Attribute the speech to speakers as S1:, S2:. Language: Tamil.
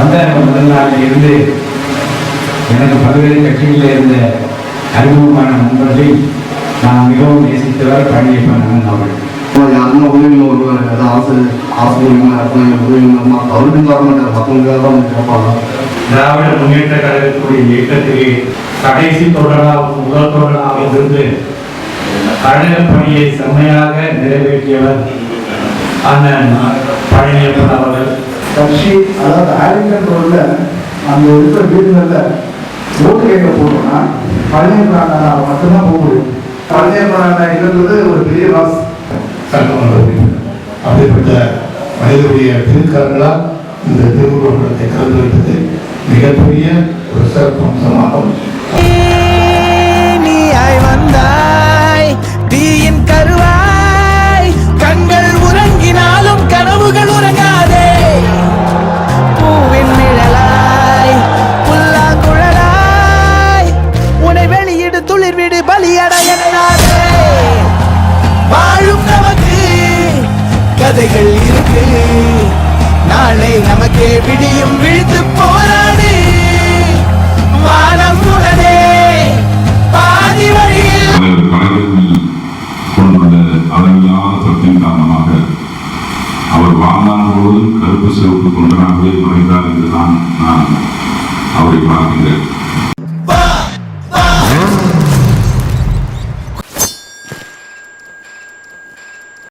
S1: முதல் நாளில் இருந்து எனக்கு பல்வேறு கட்சிகளில் இருந்த அறிமுகமான நண்பர்களை நான் மிகவும் நேசித்தவர் பழனியப்பன் அவர்கள்.
S2: யாருன்னா உதவியில் வருவார் ஏதாவது ஆசை ஆசை உதவி உதவி அவருக்கும் தர மாட்டார் மற்றவங்களுக்காக தான் கேட்பாங்க.
S3: திராவிட முன்னேற்ற கழகத்துடைய இயக்கத்திலே கடைசி தொடராக முதல் தொடராக இருந்து கழக பணியை செம்மையாக நிறைவேற்றியவர் அண்ணன் பழனியப்பன் அவர்கள்.
S4: கட்சி அதாவது ஆரிங்கன் ரோட்ல அந்த இருக்கிற வீடுகளில் ஓட்டு கேட்க போகணும்னா பழனியப்பரான மட்டும்தான் போக முடியும் பழனியப்பரான இருந்தது ஒரு பெரிய லாஸ்
S5: சட்டமன்ற அப்படிப்பட்ட மனிதனுடைய திருக்கரங்களால் இந்த திருவுருவத்தை கலந்து வைத்தது மிகப்பெரிய ஒரு சிறப்பு அம்சமாகும்.
S6: கதைகள் இருக்கு. நாளை நமக்கே விடியும் விழுத்து போராடு. வானம் உடனே பாதி வழியில். அளவிலான சத்தின் அவர் வாழ்நாள் முழுவதும் கருப்பு சிவப்பு தொண்டனாகவே நுழைந்தார் என்று